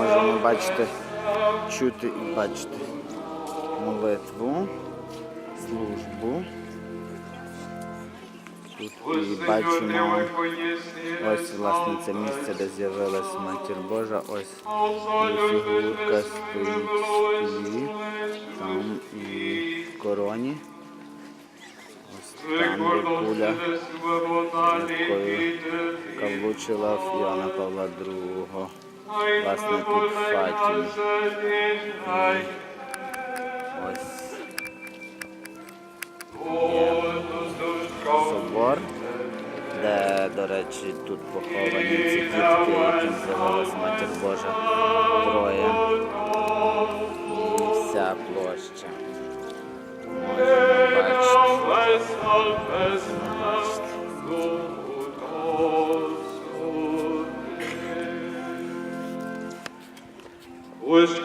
можемо бачити, чути і бачити молитву, службу. Тут і бачимо ось власне це місце, де з'явилась матір Божа. Ось фігурка стоїть в там і в короні. Там куля, якою влучила в Іоанна Павла II. Власне, тут в Фатімі. Ось собор, де, до речі, тут поховані ці дітки, яким з'явилась Матір Божа троє. Вся площа. Можемо бачити. Ось